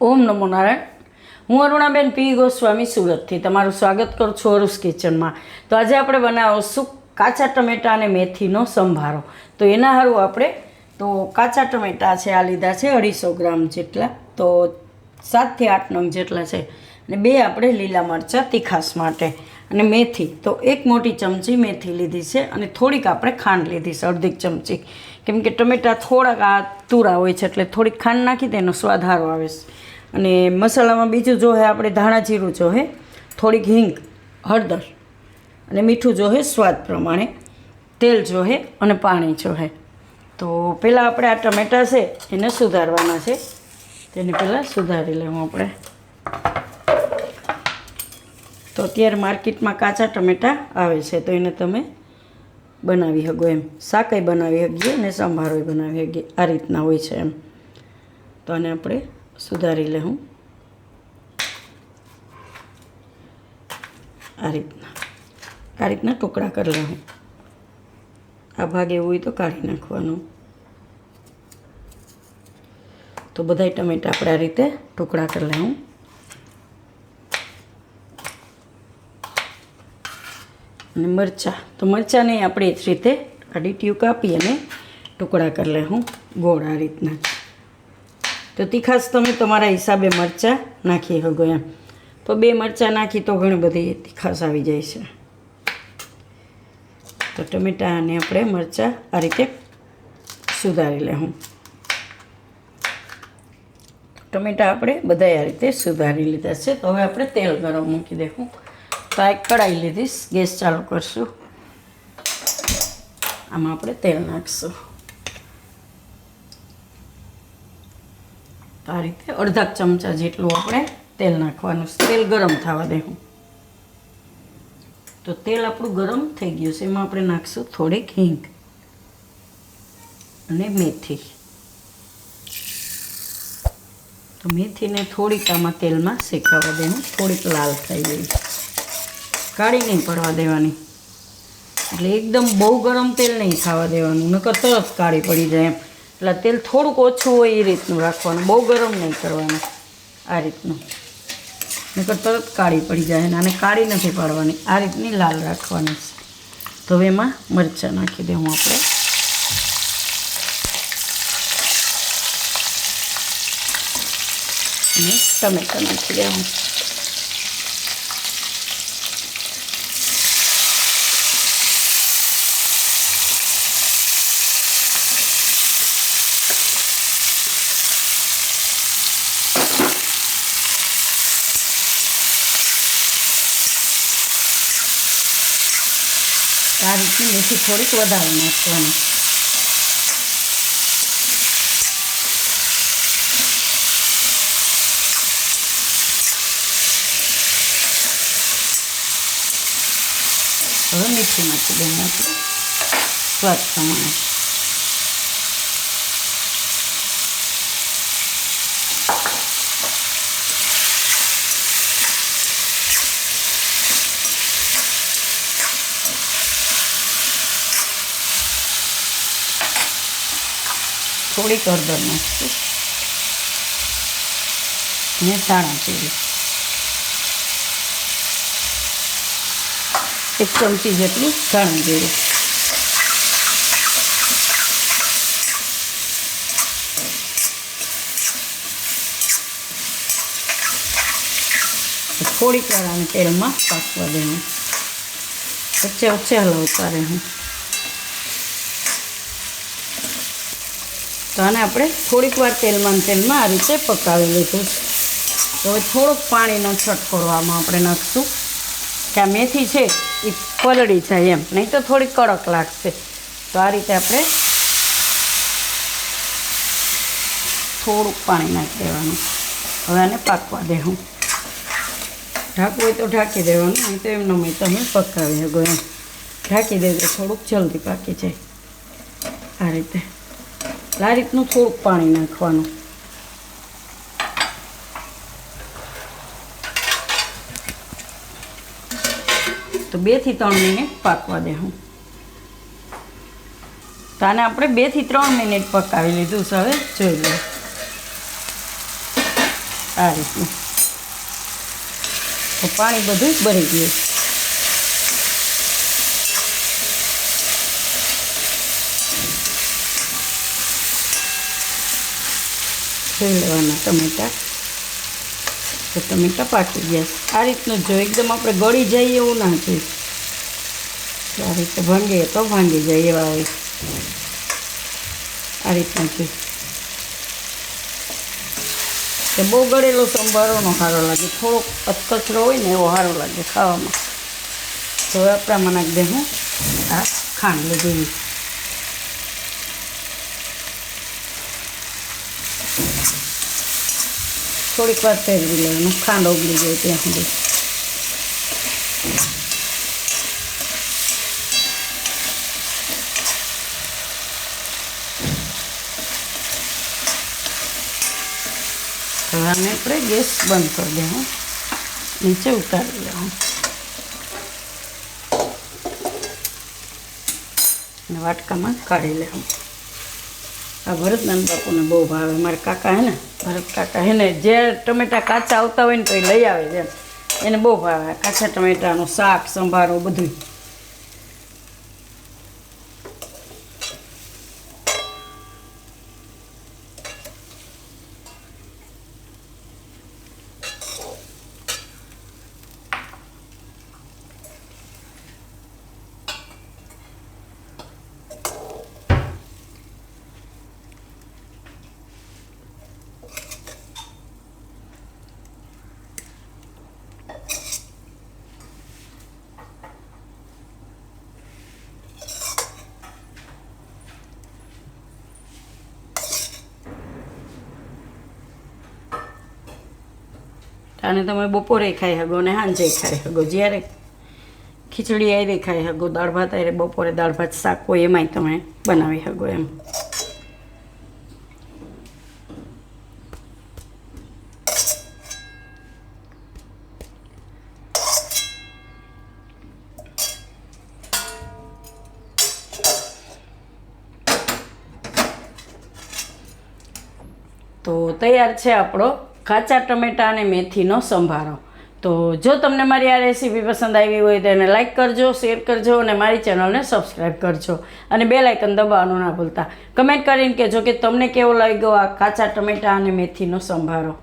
ઓમ નમો નારાયણ. હું અરુણાબેન પી ગોસ્વામી સુરતથી તમારું સ્વાગત કરું છું અરુસ કિચનમાં. તો આજે આપણે બનાવીશું કાચા ટમેટા અને મેથીનો સંભારો. તો એના સારું આપણે, તો કાચા ટમેટાં છે, આ લીધા છે અઢીસો ગ્રામ જેટલા. તો સાતથી આઠ નંગ જેટલા છે. અને બે આપણે લીલા મરચાં તીખાસ માટે. અને મેથી, તો એક મોટી ચમચી મેથી લીધી છે અને થોડીક આપણે ખાંડ લીધી છે, અડધી ચમચી. કેમ કે ટમેટાં થોડાક આ તુરા હોય છે એટલે થોડીક ખાંડ નાખી તેનો સ્વાદ સારો આવે છે. અને મસાલામાં બીજું જો હે આપણે ધાણા જીરું જો હે, થોડીક હિંગ, હળદર અને મીઠું જો હે સ્વાદ પ્રમાણે, તેલ જો હે અને પાણી જો હે. તો પહેલાં આપણે આ ટમેટાં છે એને સુધારવાના છે. તેને પહેલાં સુધારી લેવું આપણે. તો અત્યારે માર્કેટમાં કાચા ટમેટાં આવે છે, તો એને તમે બનાવી શકો એમ. શાકાઈ બનાવી શકીએ અને સંભારોય બનાવી શકીએ. આ રીતના હોય છે એમ. તો આને આપણે સુધારી લઉં. આ રીતના. આ રીતના ટુકડા કરી લેવું આ ભાગ એવું હોય તો કાઢી નાખવાનું. તો બધાય ટમેટા આપણે આ રીતે ટુકડા કરી લેવું અને મરચાં. તો મરચાંને આપણે જ રીતે આડી ટ્યુ કાપી અને ટુકડા કરી લેવું ગોળ આ રીતના. તો તીખાસ તમે તમારા હિસાબે મરચાં નાખી શકો એમ. તો બે મરચાં નાખી તો ઘણી બધી તીખાસ આવી જાય છે. તો ટમેટાને આપણે મરચાં આ રીતે સુધારી લેવું ટમેટા આપણે બધા આ રીતે સુધારી લીધા છે. તો હવે આપણે તેલ ગરમ મૂકી દેવું તો કઢાઈ લીધીશ. ગેસ ચાલુ કરશું. આમાં આપણે તેલ નાખીશું. આ રીતે અડધા ચમચા જેટલું આપણે તેલ નાખવાનું. તેલ ગરમ થવા દેવું. તો તેલ આપણું ગરમ થઈ ગયું છે. એમાં આપણે નાખશું થોડીક હિંગ અને મેથી. તો મેથીને થોડીક આમાં તેલમાં શેકાવા દેવું. થોડીક લાલ થઈ ગઈ. કાઢી નહીં પડવા દેવાની. એટલે એકદમ બહુ ગરમ તેલ નહીં ખાવા દેવાનું, નકર તરત કાળી પડી જાય એમ. એટલે તેલ થોડુંક ઓછું હોય એ રીતનું રાખવાનું, બહુ ગરમ નહીં કરવાનું આ રીતનું. નકર તરત કાળી પડી જાય અને કાળી નથી પાડવાની, આ રીતની લાલ રાખવાની છે. તો હવે એમાં મરચાં નાખી દેવું આપણે. અને ટમેટા નાખી દેવું આ રીતની મેથી થોડીક વધારે નાખવાની હવે મીઠું નાખી દઈએ આપણે સ્વાદ પ્રમાણે થોડીક હળદર નાખીશું. ને ધાણા જીરું. એક ચમચી જેટલું ધાણા જીરું. થોડીક વાર આને તેલમાં પાકવા દેવું વચ્ચે વચ્ચે હલાવતા રહેવું. તો આને આપણે થોડીક વાર તેલમાં તેલમાં આ રીતે પકાવી લીધું તો હવે થોડુંક પાણીનો છટકોડવામાં આપણે નાખશું. કે આ મેથી છે એ પલળી જાય એમ. નહીં તો થોડી કડક લાગશે. તો આ રીતે આપણે થોડુંક પાણી નાખી દેવાનું. હવે આને પાકવા દેવું ઢાંકવું હોય તો ઢાંકી દેવાનું, નહીં તો એમનો મેં તમે પકાવી શકો એમ. ઢાંકી દેજો થોડુંક જલ્દી પાકી જાય. આ રીતે. આ રીતનું થોડુંક પાણી નાખવાનું. તો બેથી ત્રણ મિનિટ પાકવા દેવું તો આને આપણે બેથી ત્રણ મિનિટ પકાવી લીધું છે હવે, જોઈ લો. આ રીતનું. તો પાણી બધું ભરી ગયું જોઈ લેવાના ટમેટા. તો ટમેટા પાકી ગયા આ રીતનું જો એકદમ આપણે ગળી જઈએ એવું ના જોઈએ આ રીતે ભાંગીએ તો ભાંગી જાય એવા હોય. આ રીતનું જોઈએ કે બહુ ગળેલો સંભારોનો સારો લાગે. થોડોક અતકચરો હોય ને એવો સારો લાગે ખાવામાં. તો આપણા આપણામાં દે હું. આ ખાંડ લીધી. થોડીક વાર ફેરવી લેવાનું. ખાંડ ઓગળી જાય ત્યાં સુધી. હવે આપણે ગેસ બંધ કરી દેવું. નીચે ઉતારી લેવું અને વાટકામાં કાઢી લેવું. આ ભરતનાન બાપુને બહુ ભાવે. મારા કાકા હે ને, ભરત કાકા હે ને, જે ટમેટા કાચા આવતા હોય ને તો એ લઈ આવે છે. એને બહુ ભાવે. કાચા ટમેટાનું શાક, સંભારો બધું આને તમે બપોરે ખાઈ શકો અને સાંજે ખાઈ શકો. જ્યારે ખીચડી આયરે ખાઈ શકો દાળ ભાત આયરે બપોરે દાળ ભાત શાક હોય એમાંય તમે બનાવી શકો એમ. તો તૈયાર છે આપણો કાચા ટમેટા અને મેથીનો સંભારો. તો જો તમને મારી આ રેસીપી પસંદ આવી હોય તો એને લાઇક કરજો, શેર કરજો અને મારી ચેનલને સબસ્ક્રાઈબ કરજો. અને બે લાઇકન દબાવવાનું ના ભૂલતા. કમેન્ટ કરીને કહેજો કે તમને કેવો લાગ્યો આ કાચા ટમેટા અને મેથીનો સંભારો.